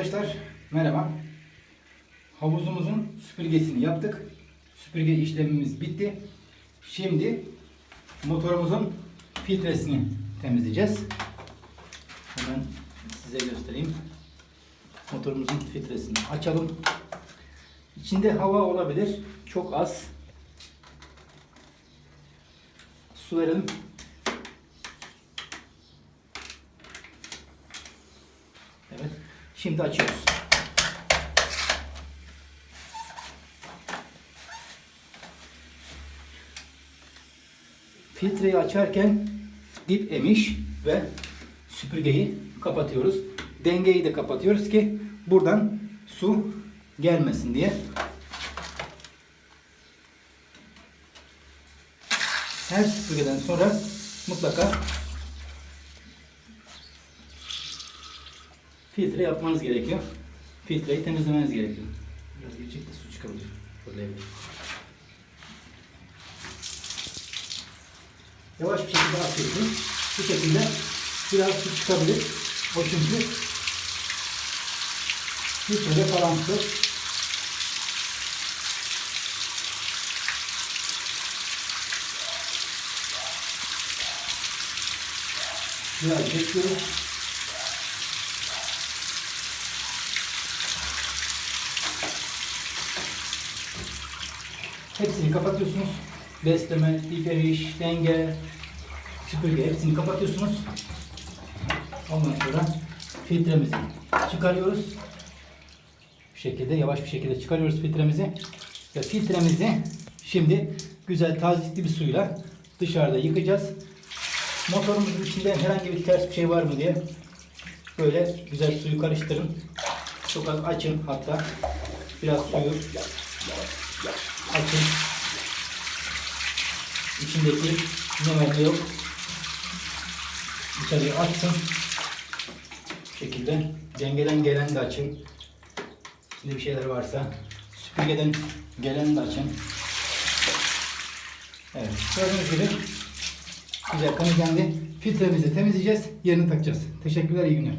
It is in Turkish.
Arkadaşlar merhaba. Havuzumuzun süpürgesini yaptık. Süpürge işlemimiz bitti. Şimdi motorumuzun filtresini temizleyeceğiz. Hemen size göstereyim. Motorumuzun filtresini açalım. İçinde hava olabilir. Çok az. Su verelim. Evet. Şimdi açıyoruz. Filtreyi açarken dip emiş ve süpürgeyi kapatıyoruz. Dengeyi de kapatıyoruz ki buradan su gelmesin diye. Her süpürgeden sonra mutlaka filtre yapmanız gerekiyor. Filtreyi temizlemeniz gerekiyor. Biraz gelecek su çıkabilir. Fırlayabilir. Yavaş bir şekilde atıyorsun. Bu şekilde biraz su çıkabilir. O çünkü filtrede kalan su. Biraz bekliyoruz. Hepsini kapatıyorsunuz. Besleme, diferiş, denge, süpürge hepsini kapatıyorsunuz. Ondan sonra filtremizi çıkarıyoruz. Bu şekilde yavaş bir şekilde çıkarıyoruz filtremizi. Ve filtremizi şimdi güzel tazikli bir suyla dışarıda yıkayacağız. Motorumuzun içinde herhangi bir ters bir şey var mı diye böyle güzel suyu karıştırın. Çok az açın hatta. Biraz suyu açın. İçindeki ne var ne yok dışarıya açsın. Bu şekilde dengeden gelen de açın. İçinde bir şeyler varsa süpürgeden gelen de açın. Evet gördüğünüz gibi güzel kendi filtremizi temizleyeceğiz. Yerini takacağız. Teşekkürler iyi günler.